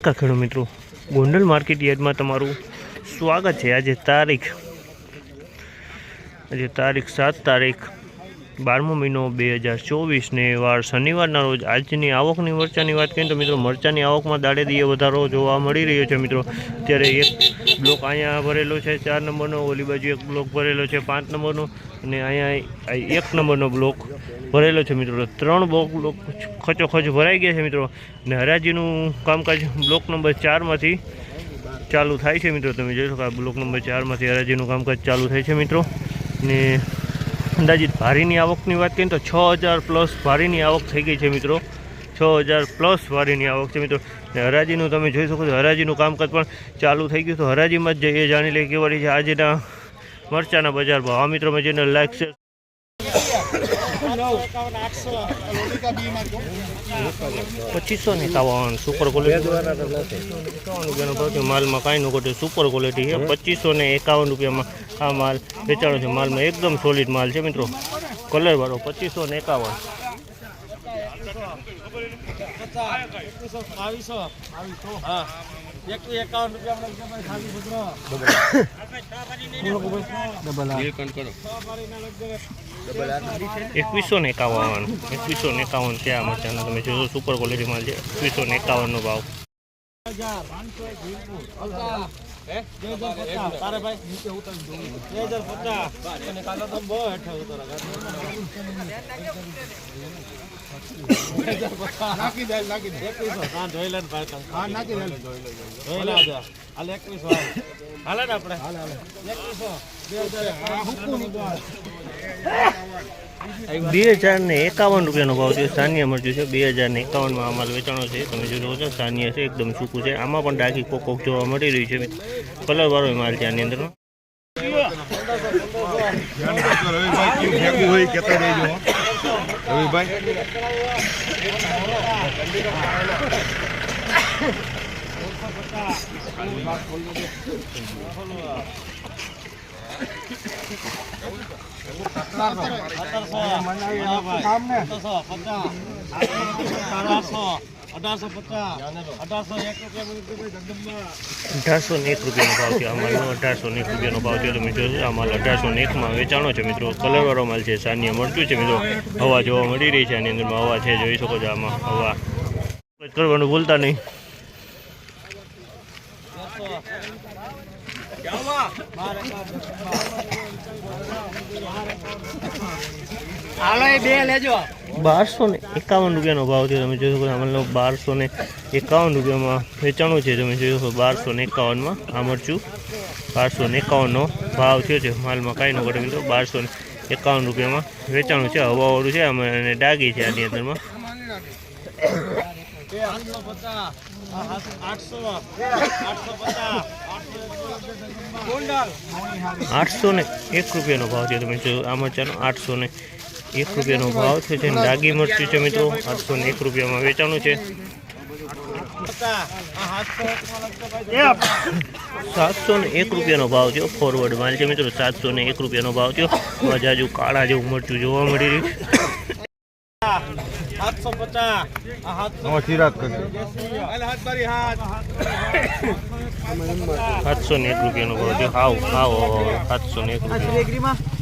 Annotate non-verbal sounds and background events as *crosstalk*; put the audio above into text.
ખેડૂત મિત્રો. ગોંડલ માર્કેટ યાર્ડમાં તમારું સ્વાગત છે. આજે તારીખ આજે તારીખ સાત તારીખ બારમો મહિનો બે હજાર ચોવીસને વાર શનિવારના રોજ આજની આવકની મરચાની વાત કરીએ તો મિત્રો મરચાની આવકમાં દાડે દીએ વધારો જોવા મળી રહ્યો છે મિત્રો. અત્યારે એક બ્લોક અહીંયા ભરેલો છે, ચાર નંબરનો, ઓલી બાજુ એક બ્લોક ભરેલો છે, પાંચ નંબરનો અને અહીંયા એક નંબરનો બ્લોક ભરેલો છે મિત્રો. ત્રણ બ્લોક ખચોખચ ભરાઈ ગયા છે મિત્રો. અને હરાજીનું કામકાજ બ્લોક નંબર ચારમાંથી ચાલુ થાય છે મિત્રો. તમે જોઈ શકો આ બ્લોક નંબર ચારમાંથી હરાજીનું કામકાજ ચાલુ થાય છે મિત્રો. ને અંદાજિત ભારીની આવકની વાત કરીએ તો છ હજાર પ્લસ ભારીની આવક થઈ ગઈ છે મિત્રો. છ હજાર પ્લસ ભારીની આવક છે મિત્રો. ને હરાજીનું તમે જોઈ શકો છો, હરાજીનું કામકાજ પણ ચાલુ થઈ ગયું તો હરાજીમાં જ જઈએ જાણી લઈએ કેવા છે. આજના મરચાના બજાર ભાવ. આ મિત્રો મેં જેને લાઈક છે પચીસો ને એકાવન સુપર ક્વોલિટી એકાવન માલમાં કાંઈ નું ઘટે સુપર ક્વોલિટી છે. પચીસો ને એકાવન રૂપિયામાં આ માલ વેચાણો છે. માલમાં એકદમ સોલિડ માલ છે મિત્રો. કલર વાળો પચીસો ને એકાવન. *coughs* એકવીસો ને એકાવન એકવીસો ને એકાવન છે આ તમે જોશો સુપર ક્વોલિટી માલ છે એકવીસો ને એકાવનનો ભાવ બે હજાર ને એકાવન રૂપિયાનો ભાવ છે. સાનિયા મરચું છે. બે હજાર ને એકાવનમાં આ માલ વેચાણો છે. તમે જોઈ શકો છો સાનિયા છે એકદમ સૂકું છે. આમાં પણ ડાકી કોક કોક જોવા મળી રહ્યું છે. કલર વાળો માલ છે આની અંદર રવિભાઈ કેમ હો. રવિભાઈ અઢારસો પચાસ સાડા એક અઢારસો ને એક રૂપિયાનો ભાવ આ માલનો અઢારસો ને એક રૂપિયાનો ભાવ છે મિત્રો, આ માલ અઢારસો ને એકમાં વેચાણો છે મિત્રો. કલરવાળો માલ છે. સાનિયા મરચું છે મિત્રો. હવા જોવા મળી રહી છે. આની અંદરમાં હવા છે. જોઈ શકો છો આમાં હવા. કરવાનું ભૂલતા નહીં. બારસો ને એકાવન રૂપિયાનો ભાવ છે તમે જોઈ શકો આમાં બારસો ને એકાવન રૂપિયામાં વેચાણું છે તમે જોઈ શકો બારસો ને એકાવનમાં આ મરચું. બારસો ને એકાવનનો ભાવ થયો છે માલમાં કાંઈ ન ઘટે મિત્રો. બારસો ને એકાવન રૂપિયામાં વેચાણું છે હવાવાળું છે અમે અને ડાગી છે આની અંદરમાં. આઠસો આઠસો પચાસ. આઠસો ને એક રૂપિયાનો ભાવ છે તમે જો આ મરચાનો આઠસો ને એક રૂપિયાનો ભાવ છે. જેને ડાગી મરચું છે મિત્રો આઠસો ને એક રૂપિયામાં વેચાણું છે. સાતસો ને એક રૂપિયાનો ભાવ થયો. ફોરવર્ડ માલ છે મિત્રો સાતસો ને એક રૂપિયાનો ભાવ થયો. જાજુ કાળા જેવું મરચું જોવા મળી રહ્યું સાતસો પચાસ સાતસો ને એક રૂપિયાનો ભાવ થયો હાવ હાવ સાતસો ને રૂપિયા